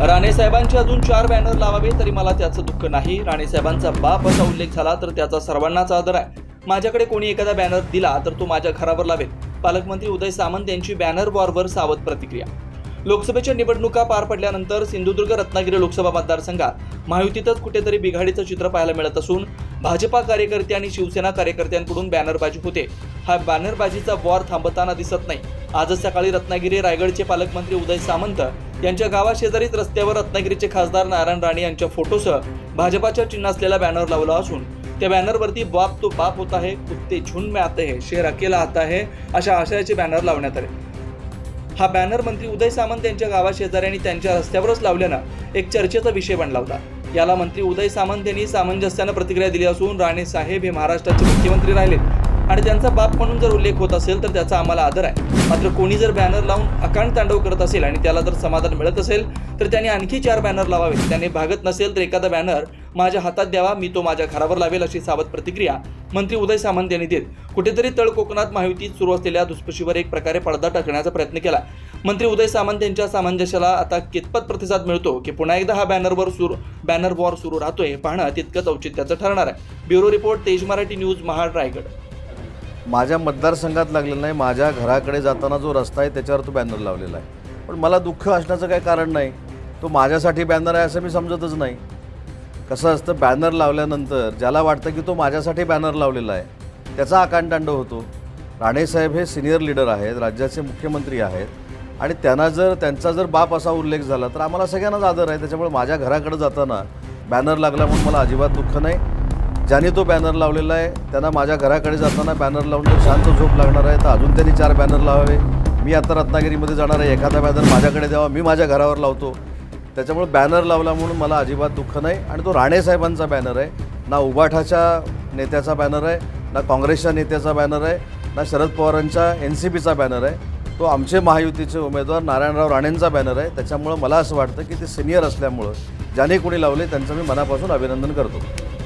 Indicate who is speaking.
Speaker 1: राणे साहेबांचे अजून चार बॅनर लावावे तरी मला त्याचं दुःख नाही. राणे साहेबांचा बाप असा उल्लेख झाला तर त्याचा सर्वांनाच आदर आहे. माझ्याकडे कोणी एखादा बॅनर दिला तर तो माझ्या घरावर लावेल. पालकमंत्री उदय सामंत यांची बॅनर वॉरवर सावध प्रतिक्रिया. लोकसभेच्या निवडणुका पार पडल्यानंतर सिंधुदुर्ग रत्नागिरी लोकसभा मतदारसंघात महायुतीतच कुठेतरी बिघाडीचं चित्र पाहायला मिळत असून भाजपा कार्यकर्ते आणि शिवसेना कार्यकर्त्यांकडून बॅनरबाजी होते. हा बॅनरबाजीचा वॉर थांबताना दिसत नाही. आजच सकाळी रत्नागिरी रायगडचे पालकमंत्री उदय सामंत यांच्या गावाशेजारीच रस्त्यावर रत्नागिरीचे खासदार नारायण राणे यांच्या फोटोसह भाजपाच्या चिन्ह असलेला बॅनर लावला असून त्या बॅनरवरती बाप तो बाप होता है कुत्ते झुंड में आते है शेर अकेला आता है अशा आशयाचे बॅनर लावण्यात आले. हा बॅनर मंत्री उदय सामंत यांच्या गावाशेजारी आणि त्यांच्या रस्त्यावरच लावल्यानं एक चर्चेचा विषय बनला होता. याला मंत्री उदय सामंत यांनी सामंजस्यानं प्रतिक्रिया दिली असून राणे साहेब हे महाराष्ट्राचे मुख्यमंत्री राहिलेत आणि त्यांचा बाप म्हणून जर उल्लेख होत असेल तर त्याचा आम्हाला आदर आहे. मात्र कोणी जर बॅनर लावून अकांड तांडव करत असेल आणि त्याला जर समाधान मिळत असेल तर त्यांनी आणखी चार बॅनर लावावे त्याने भागत नसेल तर एखादा बॅनर माझ्या हातात द्यावा मी तो माझ्या घरावर लावेल अशी सावध प्रतिक्रिया मंत्री उदय सामंत यांनी देत कुठेतरी तळ कोकणात महायुतीत सुरू असलेल्या दुष्पशीवर एक प्रकारे पडदा टाकण्याचा प्रयत्न केला. मंत्री उदय सामंत यांच्या सामंजस्याला आता कितपत प्रतिसाद मिळतो की पुन्हा एकदा हा बॅनरवर सुरू बॅनर वॉर सुरू राहतोय हे पाहणं तितकंच औचित्याचं ठरणार आहे. ब्युरो रिपोर्ट तेज मराठी न्यूज महाड रायगड.
Speaker 2: माझ्या मतदारसंघात लागलेला नाही माझ्या घराकडे जाताना जो रस्ता आहे त्याच्यावर तो बॅनर लावलेला आहे. पण मला दुःख असण्याचं काही कारण नाही. तो माझ्यासाठी बॅनर आहे असं मी समजतच नाही. कसं असतं बॅनर लावल्यानंतर ज्याला वाटतं की तो माझ्यासाठी बॅनर लावलेला आहे त्याचा आकांतांड होतो. राणेसाहेब हे सिनियर लीडर आहेत राज्याचे मुख्यमंत्री आहेत आणि त्यांना जर त्यांचा जर बाप असा उल्लेख झाला तर आम्हाला सगळ्यांनाच आदर आहे. त्याच्यामुळे माझ्या घराकडे जाताना बॅनर लागला म्हणून मला अजिबात दुःख नाही. ज्याने तो बॅनर लावलेला आहे त्यांना माझ्या घराकडे जाताना बॅनर लावून जर शांत झोप लागणार आहे तर अजून त्यांनी चार बॅनर लावावे. मी आता रत्नागिरीमध्ये जाणार आहे. एखादा बॅनर माझ्याकडे द्यावा मी माझ्या घरावर लावतो. त्याच्यामुळे बॅनर लावला म्हणून मला अजिबात दुःख नाही. आणि तो राणेसाहेबांचा बॅनर आहे. ना उबाठाच्या नेत्याचा बॅनर आहे ना काँग्रेसच्या नेत्याचा बॅनर आहे ना शरद पवारांच्या एन सी पीचा बॅनर आहे. तो आमचे महायुतीचे उमेदवार नारायणराव राणेंचा बॅनर आहे. त्याच्यामुळं मला असं वाटतं की ते सिनियर असल्यामुळं ज्याने कोणी लावले त्यांचं मी मनापासून अभिनंदन करतो.